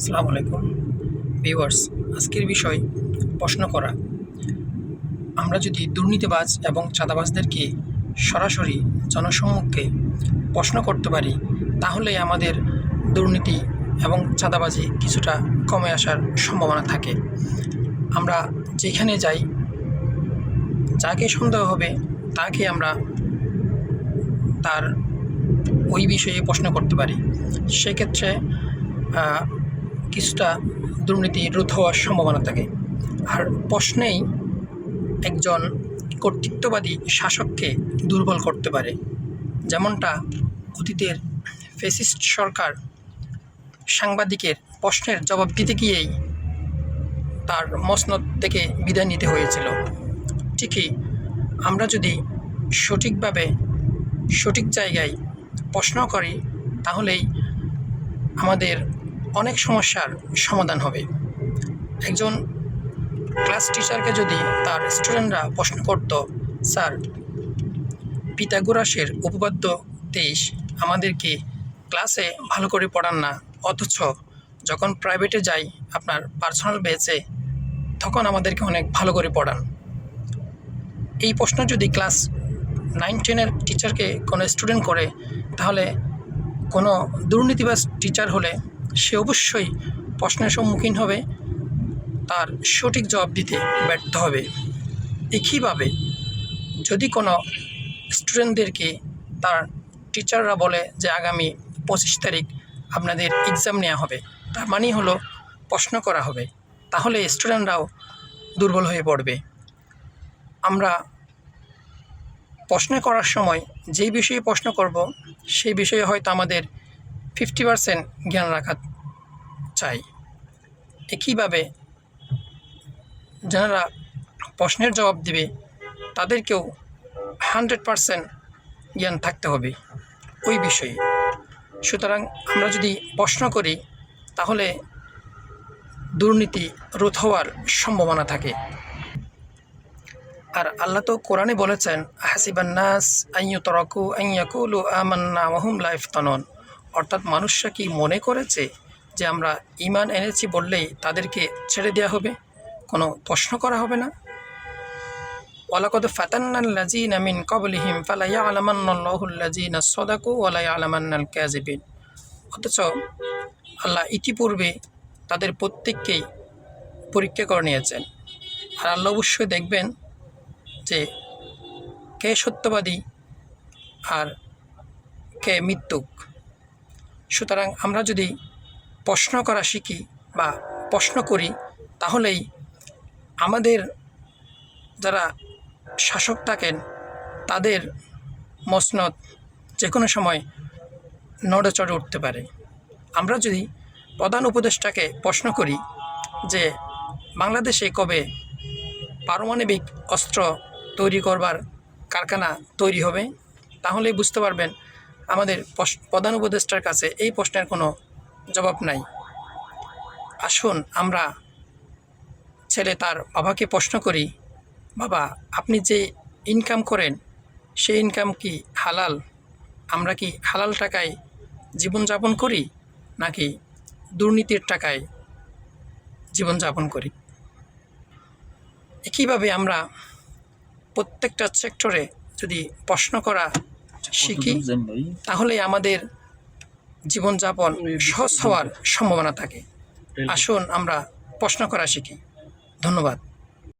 আসসালামু আলাইকুম। ভিউয়ার্স, আজকের বিষয় প্রশ্ন করা। আমরা যদি দুর্নীতিবাজ এবং চাঁদাবাজদেরকে সরাসরি জনসম্মুখে প্রশ্ন করতে পারি, তাহলে আমাদের দুর্নীতি এবং চাঁদাবাজি কিছুটা কমে আসার সম্ভাবনা থাকে। আমরা যেখানে যাই, যাকে সন্দেহ হবে, তাকে আমরা তার ওই বিষয়ে প্রশ্ন করতে পারি। সেক্ষেত্রে কিছুটা দুর্নীতি রোধ হওয়ার সম্ভাবনা থাকে। আর প্রশ্নেই একজন কর্তৃত্ববাদী শাসককে দুর্বল করতে পারে। যেমনটা অতীতের ফেসিস্ট সরকার সাংবাদিকের প্রশ্নের জবাব দিতে গিয়েই তার মসনদ থেকে বিদায় নিতে হয়েছিল। ঠিকই, আমরা যদি সঠিকভাবে সঠিক জায়গায় প্রশ্ন করি, তাহলেই আমাদের অনেক সমস্যার সমাধান হবে। একজন ক্লাস টিচারকে যদি তার স্টুডেন্টরা প্রশ্ন করত, স্যার পিতাগোরাসের উপপাদ্য তেইশ আমাদেরকে ক্লাসে ভালো করে পড়ান না, অথচ যখন প্রাইভেটে যাই আপনার পার্সোনাল বেচে তখন আমাদেরকে অনেক ভালো করে পড়ান। এই প্রশ্ন যদি ক্লাস নাইন টেনের টিচারকে কোনো স্টুডেন্ট করে, তাহলে কোনো দুর্নীতিবাজ টিচার হলে সে অবশ্যই প্রশ্নের সম্মুখীন হবে। তার সঠিক জবাব দিতে ব্যর্থ হবে। একইভাবে যদি কোনো স্টুডেন্টদেরকে তার টিচাররা বলে যে আগামী পঁচিশ তারিখ আপনাদের এক্সাম নেওয়া হবে, তার মানেই হলো প্রশ্ন করা হবে। তাহলে স্টুডেন্টরাও দুর্বল হয়ে পড়বে। আমরা প্রশ্ন করার সময় যেই বিষয়ে প্রশ্ন করব, সেই বিষয়ে হয়তো আমাদের ফিফটি পারসেন্ট জ্ঞান রাখা চাই। একইভাবে যারা প্রশ্নের জবাব দিবে, তাদেরকেও হান্ড্রেড পারসেন্ট জ্ঞান থাকতে হবে ওই বিষয়ে। সুতরাং আমরা যদি প্রশ্ন করি, তাহলে দুর্নীতি রোধ হওয়ার সম্ভাবনা থাকে। আর আল্লাহ তো কোরআনে বলেছেন হাসিবান্নাস আইয়ু তরকু আইয়াকুলু আমান্না ওহুম লাইফ তনন অর্থাৎ মানুষরা কি মনে করেছে যে আমরা ইমান এনেছি বললেই তাদেরকে ছেড়ে দেওয়া হবে? কোনো প্রশ্ন করা হবে না? ওয়ালাকদ ফাতান্নাল লাজিনা মিন কবলিহিম ফালা ইয়ালামান্নাল্লাহুল লাজিনা সদাকু ওয়ালা ইয়ালামান্নাল কাযিবিন। অথচ আল্লাহ ইতিপূর্বে তাদের প্রত্যেককেই পরীক্ষা করে নিয়েছেন। আর আল্লাহ অবশ্যই দেখবেন যে কে সত্যবাদী আর কে মৃত্যুক সুতরাং আমরা যদি প্রশ্ন করা শিখি বা প্রশ্ন করি, তাহলেই আমাদের যারা শাসক থাকেন, তাদের মসনদ যে কোনো সময় নড়ে চড়ে উঠতে পারে। আমরা যদি প্রধান উপদেষ্টাকে প্রশ্ন করি যে, বাংলাদেশে কবে পারমাণবিক অস্ত্র তৈরি করবার কারখানা তৈরি হবে? তাহলেই বুঝতে পারবেন আমাদের প্রধান উপদেষ্টার কাছে এই প্রশ্নের কোনো জবাব নাই। আসুন, আমরা ছেলে তার বাবাকে প্রশ্ন করি, বাবা, আপনি যে ইনকাম করেন, সেই ইনকাম কি হালাল? আমরা কি হালাল টাকায় জীবনযাপন করি, নাকি দুর্নীতির টাকায় জীবনযাপন করি? একইভাবে আমরা প্রত্যেকটা সেক্টরে যদি প্রশ্ন করা শিখি? তাহলে আমাদের জীবনযাপন সহজ হওয়ার সম্ভাবনা থাকে। আসুন আমরা প্রশ্ন করা শিখি। ধন্যবাদ।